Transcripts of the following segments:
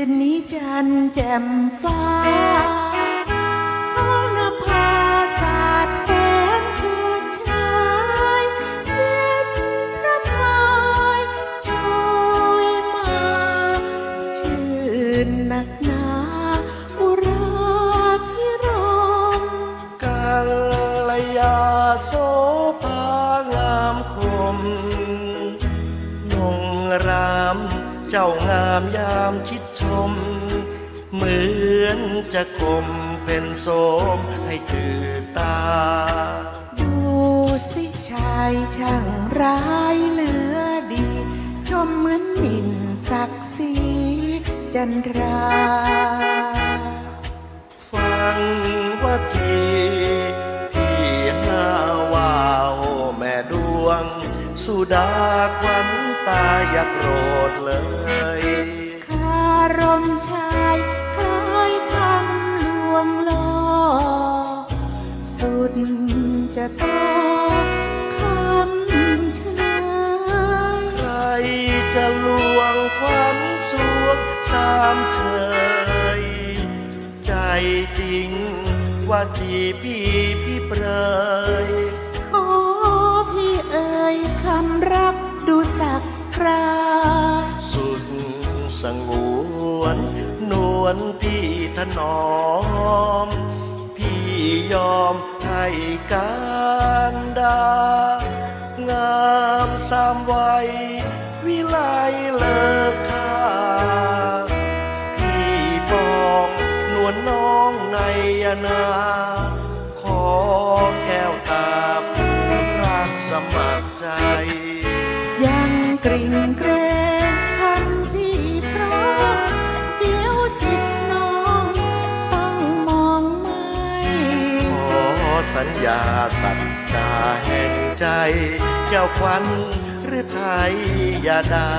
จันทร์แจ่มฟ้าท้องนภาสาดแสงเชิดชายเย็นพระพายช่วยมา ชื่นหนักหนาอุราพิรมกัลยาโสภางามคมนงราม เจ้างามยามชิด เหมือนจะคมเป็นโสมให้จืดตา ดูสิชายช่างร้ายเหลือดี ชมเหมือนหมิ่นศักดิ์ศรีจันทรา ฟังว่าทีพี่หาว่าวแม่ดวง สุดาควันตาอย่าโกรธเลย คารมชา วงสามเชยใจจริง ว่าทีพี่พี่เปรยขอพี่เอ่ยคำรักดูสักคราสุดสงวนนวลพี่ถนอม พี่ยอมให้การดางามสามวัยวิไลเลิกคา องในยนา ขอแก้วตาผู้รักสมัครใจ ยังกริ่งเกรงคำพี่เพราะเดี๋ยวจิตน้องต้องมองไม่ ขอสัญญาสัจ จาแห่งใจ เจ้าควันหรือไทยอย่าได้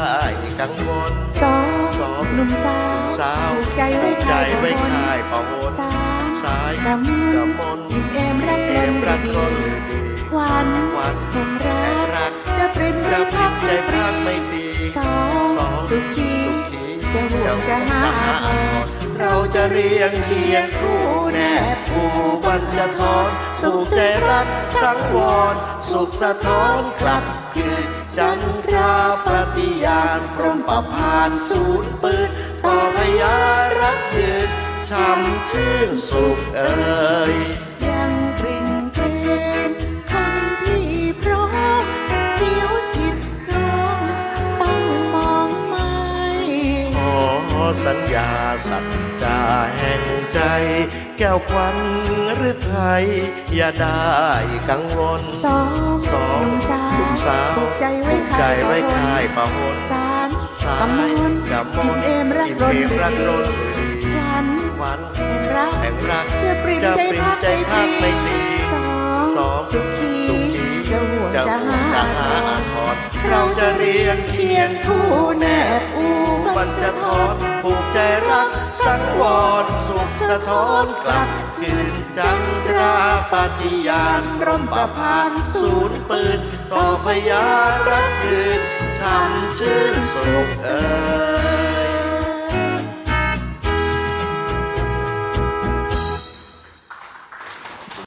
กังวลสองสองหนุ่มสาวสาวใจไว้ใจไว้คายปะวนสามสายกำมืกำมนอิ่มเอมรักเอมรักคนดีหวันหวานแห่งรักจะเปริมจะใจพิพักใจพปรีรากไม่ดีสองสองสุขีจะห่วงจะหาเราจะเรียงเคียงคู่แน่ บคู่บันจะทอน สุขใจรักสังวร สุขสะท้อนกลับคืนจันทราปฏิญาณพรมประพานศูนย์ปืนต่อพยารักยืนช้ำชื่นสุขเอ่ย สัญญาสัจจาแห่งใจ แก้วควันหรือไทย อย่าได้กังวลสองสองหนุ่มสาวหนุ่มสาวผูกใจไว้ใจไว้คายปะหนสามสายกำมลกำมอิ่มลเอมรักอิ่มนเอมรักลนดีดีขวัญขวัญแห่งรักแห่งรักจะปริมใจปริมพักใจพักไม่ไม่ดีดีสองสองสุขีจะห่วงจะหาจะหาอ่อ่าอนอนเราจะเรียงเคียงคู่แน บันจะทอนผูกใจรักสังวรสุขสะท้อนกลับคืนจันทราปฏิญาณร่มประพานศูนย์ปืน ต่อพยารักคืนช้ำชื่นสุขเอ